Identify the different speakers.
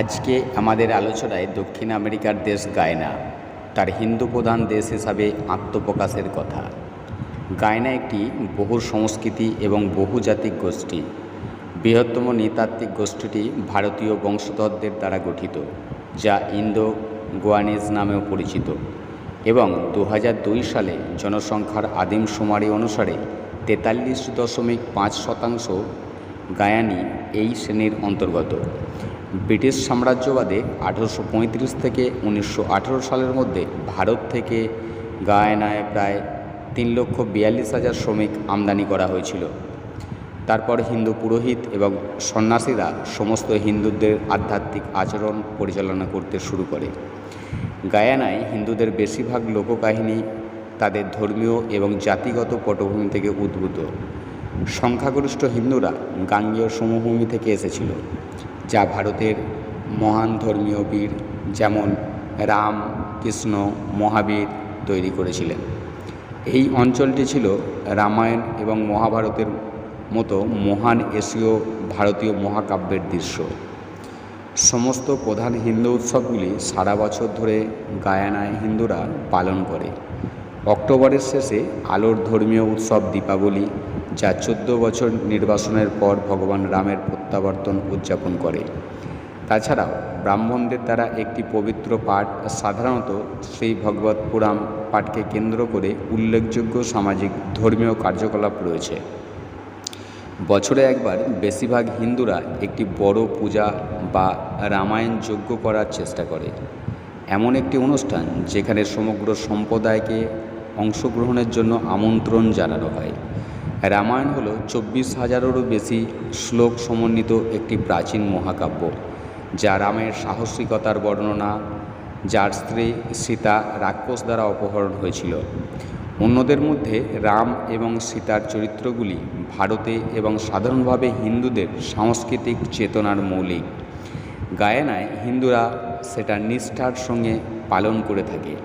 Speaker 1: আজকে আমাদের আলোচনায় দক্ষিণ আমেরিকার দেশ গায়না, তার হিন্দু প্রধান দেশ হিসাবে আত্মপ্রকাশের কথা। গায়না একটি বহু সংস্কৃতি এবং বহুজাতিক গোষ্ঠী। বৃহত্তম নৃতাত্ত্বিক গোষ্ঠীটি ভারতীয় বংশধরদের দ্বারা গঠিত, যা ইন্দো গোয়ানিজ নামেও পরিচিত এবং দু সালে জনসংখ্যার আদিম শুমারি অনুসারে তেতাল্লিশ দশমিক পাঁচ শতাংশ গায়ানি এই শ্রেণির অন্তর্গত। ব্রিটিশ সাম্রাজ্যবাদে আঠেরোশো পঁয়ত্রিশ থেকে উনিশশো আঠেরো সালের মধ্যে ভারত থেকে গায়ানায় প্রায় তিন লক্ষ বিয়াল্লিশ হাজার শ্রমিক আমদানি করা হয়েছিল। তারপর হিন্দু পুরোহিত এবং সন্ন্যাসীরা সমস্ত হিন্দুদের আধ্যাত্মিক আচরণ পরিচালনা করতে শুরু করে। গায়ানায় হিন্দুদের বেশিরভাগ লোককাহিনী তাদের ধর্মীয় এবং জাতিগত পটভূমি থেকে উদ্ভূত। সংখ্যাগরিষ্ঠ হিন্দুরা গাঙ্গেয় সমভূমি থেকে এসেছিল। যা ভারতের মহান ধর্মীয় বীর যেমন রাম, কৃষ্ণ, মহাবীর তৈরি করেছিলেন। এই অঞ্চলটি ছিল রামায়ণ এবং মহাভারতের মতো মহান এশীয় ভারতীয় মহাকাব্যের দৃশ্য। সমস্ত প্রধান হিন্দু উৎসবগুলি সারা বছর ধরে গায়ানায় হিন্দুরা পালন করে। অক্টোবরের শেষে আলোর ধর্মীয় উৎসব দীপাবলি যা চোদ্দ বছর নির্বাসনের পর ভগবান রামের প্রত্যাবর্তন উদযাপন করে। তাছাড়াও ব্রাহ্মণদের দ্বারা একটি পবিত্র পাঠ সাধারণত সেই ভগবত পুরাণ পাঠকে কেন্দ্র করে উল্লেখযোগ্য সামাজিক ধর্মীয় কার্যকলাপ রয়েছে। বছরে একবার বেশিরভাগ হিন্দুরা একটি বড় পূজা বা রামায়ণ যজ্ঞ করার চেষ্টা করে। এমন একটি অনুষ্ঠান যেখানে সমগ্র সম্প্রদায়কে অংশগ্রহণের জন্য আমন্ত্রণ জানানো হয়। রামায়ণ হল চব্বিশ হাজারেরও বেশি শ্লোক সমন্বিত একটি প্রাচীন মহাকাব্য, যা রামের সাহসিকতার বর্ণনা, যার স্ত্রী সীতা রাক্ষস দ্বারা অপহরণ হয়েছিল। অন্যদের মধ্যে রাম এবং সীতার চরিত্রগুলি ভারতে এবং সাধারণভাবে হিন্দুদের সাংস্কৃতিক চেতনার মৌলিক। গায়ানায় হিন্দুরা সেটা নিষ্ঠার সঙ্গে পালন করে থাকে।